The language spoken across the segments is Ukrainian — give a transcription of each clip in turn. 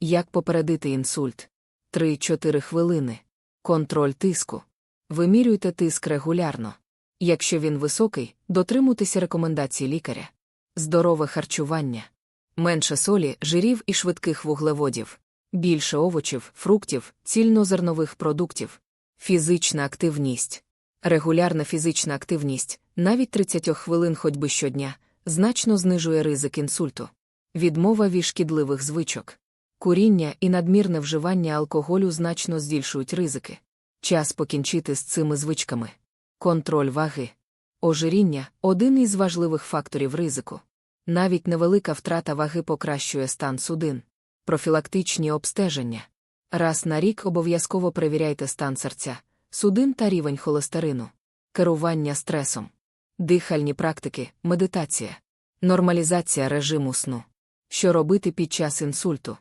Як попередити інсульт? 3-4 хвилини. Контроль тиску. Вимірюйте тиск регулярно. Якщо він високий, дотримуйтеся рекомендацій лікаря. Здорове харчування. Менше солі, жирів і швидких вуглеводів. Більше овочів, фруктів, цільнозернових продуктів. Фізична активність. Регулярна фізична активність, навіть 30 хвилин ходьби щодня, значно знижує ризик інсульту. Відмова від шкідливих звичок. Куріння і надмірне вживання алкоголю значно збільшують ризики. Час покінчити з цими звичками. Контроль ваги. Ожиріння один із важливих факторів ризику. Навіть невелика втрата ваги покращує стан судин. Профілактичні обстеження. Раз на рік обов'язково перевіряйте стан серця, судин та рівень холестерину, керування стресом, дихальні практики, медитація, нормалізація режиму сну. Що робити під час інсульту?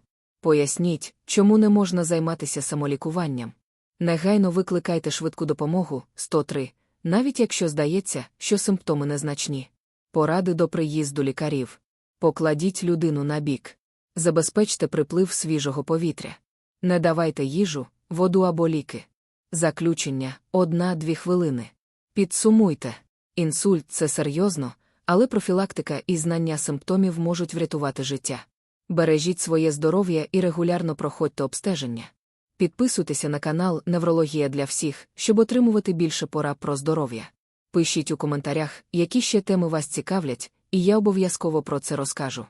Поясніть, чому не можна займатися самолікуванням. Негайно викликайте швидку допомогу 103, навіть якщо здається, що симптоми незначні. Поради до приїзду лікарів. Покладіть людину на бік. Забезпечте приплив свіжого повітря. Не давайте їжу, воду або ліки. Заключення одна-дві хвилини. Підсумуйте. Інсульт це серйозно, але профілактика і знання симптомів можуть врятувати життя. Бережіть своє здоров'я і регулярно проходьте обстеження. Підписуйтеся на канал Неврологія для всіх, щоб отримувати більше порад про здоров'я. Пишіть у коментарях, які ще теми вас цікавлять, і я обов'язково про це розкажу.